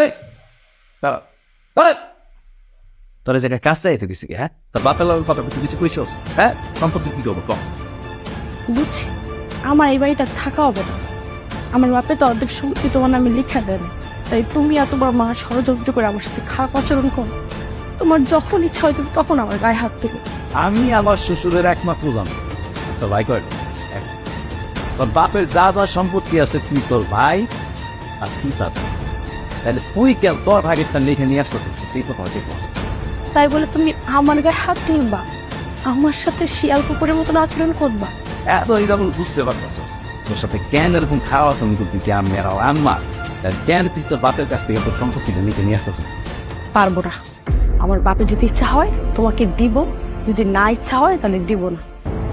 এই দাঁড়া। দাঁড়া তোর এই জায়গায় কাজ দেয় তো কিছু হ্যাঁ? তোর বাপের লোক কথা কিছু হ্যাঁ? সম্পত্তি কি করব কম। বুঝছি আমার এই বাড়িটা থাকা হবে না। আমার বাপে তো অর্ধেক সম্পত্তি তোমার নামে লিখা দেন তাই তুমি আর তোমার মা ষড়যন্ত্র করে আমার সাথে খারাপ আচরণ করো। তোমার যখন ইচ্ছা হয় তুমি তখন আমার গায়ে হাত তুলো আমি আমার শ্বশুরের একমাত্র জান। তোর ভাই কয়? তোর বাপের যা যা সম্পত্তি আছে তুই তোর ভাই আর তুই তার। তাহলে তুই কেন তোর ভাগেরটা লিখে নিয়ে আসতো তুই তো হয়তো তাই বলে তুমি আমার গায়ে হাত তুলবা? আমার সাথে শিয়াল কুকুরের মতন আচরণ করবা? এত এরকম বুঝতে পারছিস তোর সাথে কেন এরকম খাওয়া আচরণ করবি কি আমি আর আম্মা তাহলে কেন তুই তোর বাপের কাছ থেকে তোর সম্পত্তিটা নিয়ে আসতো পারব না। আমার বাপে যদি ইচ্ছা হয় তোমাকে দিব। যদি না ইচ্ছা হয় তাহলে দিব না।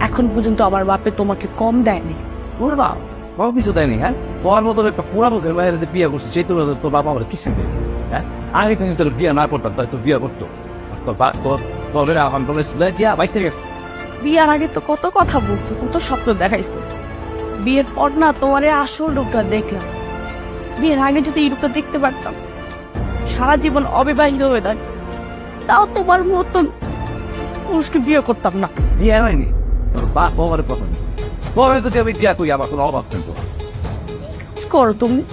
এখন পর্যন্ত আমার বাপে তোমাকে কম দেয়নি। ওর বাপ বাবা কিছু দেয়নি হ্যাঁ? তোর মতো একটা পুরা লোকের বাইরে যে বিয়ে করছে সেই তোর তোর বাবা আমার কিছু দেয় হ্যাঁ? আগে কিন্তু তোর বিয়ে না করতাম তাই তোর বিয়ে করতো। তোর বাপ তোর তোর এখন তোর যা বাইক থেকে বিয়ার আগে তো কত কথা বলছো কত স্বপ্ন দেখাইছো। বিয়ের পর না তোমার আসল রূপটা দেখলাম। বিয়ের আগে যদি এই রূপটা দেখতে পারতাম সারা জীবন অবিবাহিত হয়ে থাক তাও তোমার মতন পুরুষকে বিয়ে করতাম না। বিয়ে হয়নি। তোর বাপ বাবার কথা তবে যদি আমি বিয়ে করি আমার কোনো অভাব কিন্তু কি করো তুমি?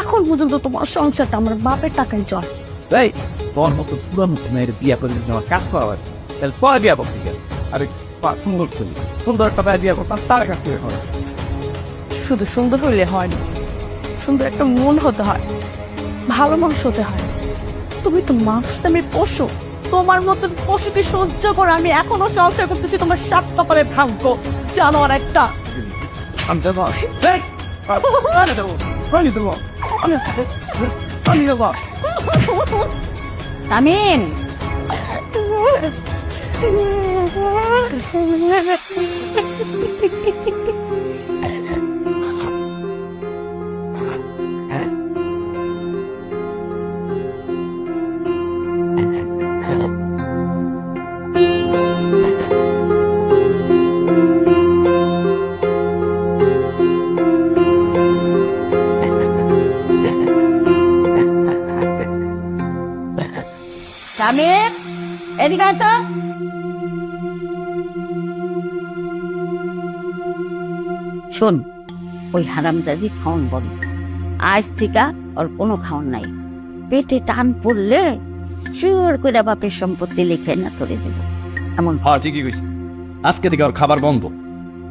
এখন পর্যন্ত তোমার সংসারটা আমার বাপের টাকায় চলে এই তোর মতো পুরানো মেয়ের বিয়ে করে যদি আমার কাজ করা হয় তাহলে পরে বিয়ে করতে গেল। আরে পা- সুন্দর ছেলে। সুন্দর একটা বিয়ে করতাম তার কাছ থেকে হয়। শুধু সুন্দর হইলে হয় না সুন্দর একটা মন হতে হয় ভালো মানুষ হতে হয়। তুমি তো মানুষ নামে পশু। তোমার মতন পশুকে সহ্য করে আমি এখনও সংসার করতেছি তোমার সাত কপালে ভাগ্য জানোয়ার একটা। আমি যাব। আমি তামিম এদিকে তো। শোন, ওই হারামজাদি খাওন বন্ধ। আজ থেকে ওর কোনো খাওন নাই। পেটে টান পড়লে সুর করে বাপের সম্পত্তি লিখে না তোরে দেব। এমন হ্যাঁ ঠিকই কইছি। আজকে থেকে ওর খাবার বন্ধ।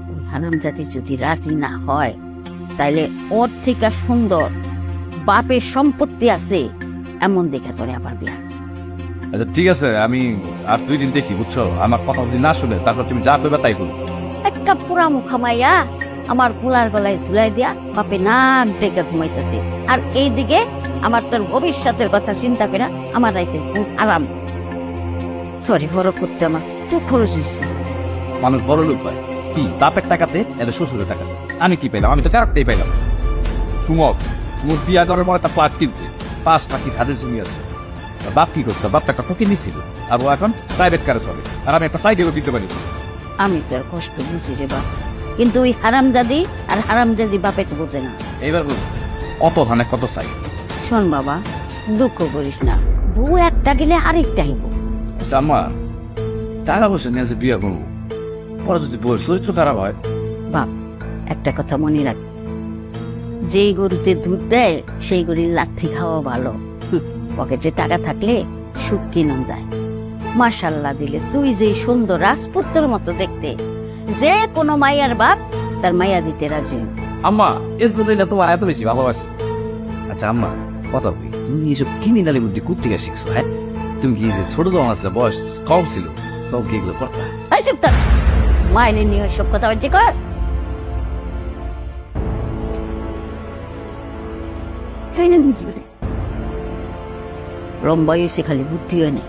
ওই হারামজাদি যদি রাজি না হয় তাইলে ওর থেকে সুন্দর বাপের সম্পত্তি আছে এমন দেখে তোরে আবার বিয়া। আচ্ছা ঠিক আছে আমি আর দুই দিন দেখি বুঝছ? আমার কথা যদি না শুনে তারপর তুমি যা করবে তাই করবে একটা পুরা মুখামাইয়া আমার কুলার গলায় ঝুলাই দিয়া বাপে নাক ডেকে ঘুমাইতেছে। আর এইদিকে আমার তোর ভবিষ্যতের কথা চিন্তা করে আমার রাইতে খুব আরাম। সরি বড় করতে আমার। তুই খরচ হচ্ছে মানুষ বড় লোক পায় কি বাপের টাকাতে এটা শ্বশুরের টাকা? আমি কি পেলাম আমি তো চারটাই পাইলাম। সুমক মোর বিয়া করার পর একটা প্লাট কিনছে। পাঁচ পাখি ধানের জমি আছে। বাপ কি করতো? বাপ টাকা ঠকে নিচ্ছিল আর ও এখন প্রাইভেট কারে চলে। আর আমি একটা সাইডেও দিতে পারি আমি তোর কষ্ট বুঝি রে বাপ। কিন্তু ওই হারামজাদি আর হারামজাদি বাপে তো বোঝে না। এইবার বল, অত ধানে কত চাই শোন বাবা দুঃখ করিস না। বউ একটা গেলে আরেকটা হইব। আচ্ছা টাকা পয়সা নিয়ে বিয়ে করব পরে যদি বউয়ের চরিত্র খারাপ হয়। বাপ একটা কথা মনে রাখ। যেই গরুতে দুধ দেয় সেই গরুর লাথি খাওয়া ভালো। পকেটে টাকা থাকলে সুখ কিনন যায়। মাশাল্লাহ দিলে তুই যে সুন্দর রাজপুত্রের মতো দেখতে যে কোনো মাইয়ার বাপ তার মাইয়া দিতে রাজি। আম্মা এর তোমার এত বেশি ভালোবাসি। আচ্ছা আম্মা কথা বলি তুমি এসব ক্রিমিনালি বুদ্ধি কোথেকে শিখছো হ্যাঁ? তুমি কি ছোট যখন আসলে বয়স কম ছিল তখন কি এগুলো করতে মাইনে নিয়ে সব কথা বলছি কর। রম্বাই এসে খালি বুদ্ধি হয় নাই।